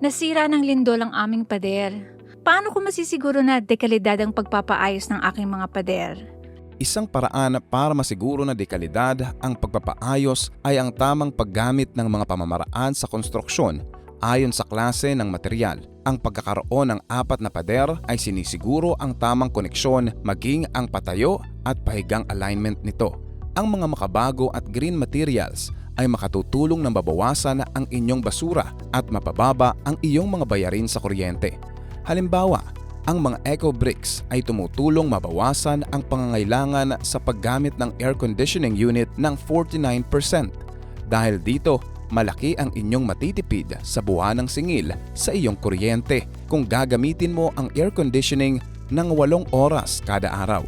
Nasira ng lindol ang aming pader. Paano ko masisiguro na dekalidad ang pagpapaayos ng aking mga pader? Isang paraan para masiguro na dekalidad ang pagpapaayos ay ang tamang paggamit ng mga pamamaraan sa konstruksyon ayon sa klase ng material. Ang pagkakaroon ng apat na pader ay sinisiguro ang tamang koneksyon maging ang patayo at pahigang alignment nito. Ang mga makabago at green materials ay makatutulong na mabawasan ang inyong basura at mapababa ang iyong mga bayarin sa kuryente. Halimbawa, ang mga eco bricks ay tumutulong mabawasan ang pangangailangan sa paggamit ng air conditioning unit ng 49%. Dahil dito, malaki ang inyong matitipid sa buwan ng singil sa iyong kuryente kung gagamitin mo ang air conditioning ng 8 oras kada araw.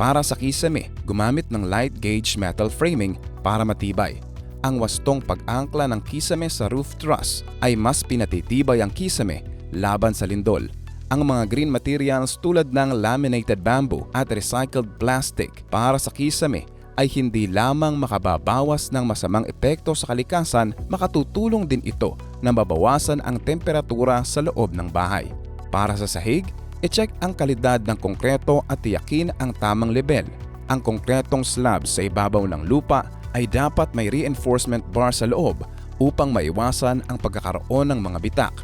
Para sa kisame, gumamit ng light gauge metal framing para matibay. Ang wastong pag-angkla ng kisame sa roof truss ay mas pinatitibay ang kisame laban sa lindol. Ang mga green materials tulad ng laminated bamboo at recycled plastic para sa kisame ay hindi lamang makababawas ng masamang epekto sa kalikasan, makatutulong din ito na mabawasan ang temperatura sa loob ng bahay. Para sa sahig, i-check ang kalidad ng konkreto at tiyakin ang tamang level. Ang konkretong slab sa ibabaw ng lupa ay dapat may reinforcement bar sa loob upang maiwasan ang pagkakaroon ng mga bitak.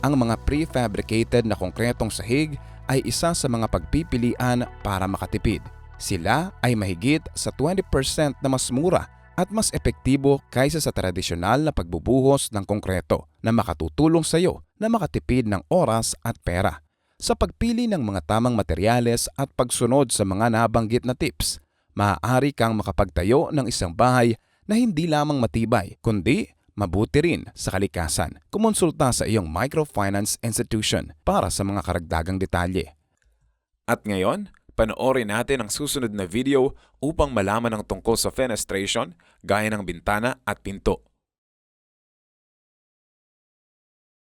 Ang mga prefabricated na konkretong sahig ay isa sa mga pagpipilian para makatipid. Sila ay mahigit sa 20% na mas mura at mas epektibo kaysa sa tradisyonal na pagbubuhos ng konkreto na makatutulong sa iyo na makatipid ng oras at pera. Sa pagpili ng mga tamang materyales at pagsunod sa mga nabanggit na tips, maaari kang makapagtayo ng isang bahay na hindi lamang matibay kundi mabuti rin sa kalikasan. Kumonsulta sa iyong microfinance institution para sa mga karagdagang detalye. At ngayon, panoorin natin ang susunod na video upang malaman ang tungkol sa fenestration gaya ng bintana at pinto.